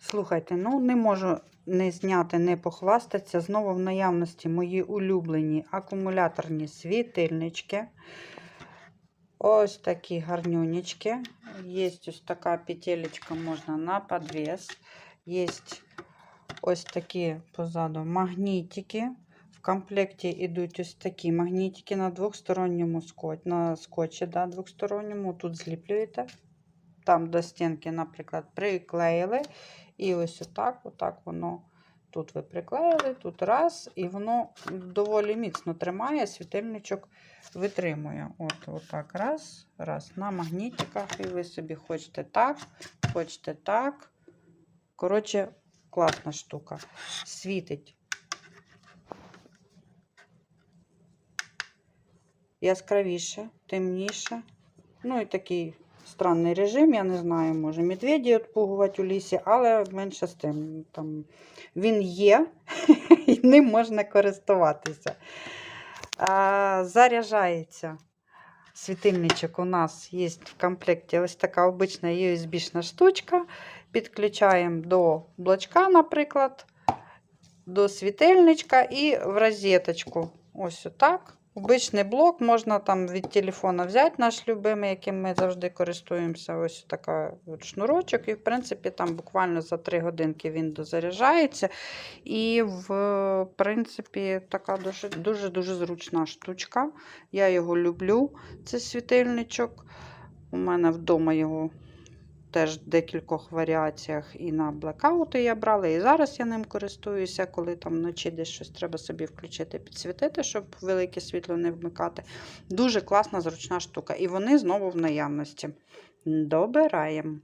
Слухайте, ну не можу не зняти, не похвастатися. Знову в наявності мої улюблені акумуляторні світильнички. Ось такі гарнюнечки. Є ось така петелечка, можна на підвес. Є ось такі позаду магнітики. В комплекті йдуть ось такі магнітики на двохсторонньому скотчі, на скотчі, да, двохсторонньому. Тут зліплюєте. Там до стінки, наприклад, приклеїли. І ось отак, отак воно. Тут ви приклеїли, тут раз, і воно доволі міцно тримає, світильничок витримує. От, отак, раз, раз. На магнітиках, і ви собі хочете так, хочете так. Коротше, класна штука. Світить. Яскравіше, темніше. Ну і такий странний режим, я не знаю, може медведі відпугувати у лісі, але менше з тим. Там він є, і ним можна користуватися. А, заряджається світильничок. У нас є в комплекті ось така обична USB-шна штучка. Підключаємо до блочка, наприклад, до світильничка і в розеточку. Ось отак. Обичний блок можна там від телефона взяти наш любимий, яким ми завжди користуємося. Ось така от шнурочок. І, в принципі, там буквально за 3 годинки він дозаряджається. І, в принципі, така дуже- дуже-дуже зручна штучка. Я його люблю, цей світильничок. У мене вдома його теж в декількох варіаціях і на блекаути я брала, і зараз я ним користуюся, коли там вночі десь щось треба собі включити, підсвітити, щоб велике світло не вмикати. Дуже класна, зручна штука. І вони знову в наявності. Добираємо.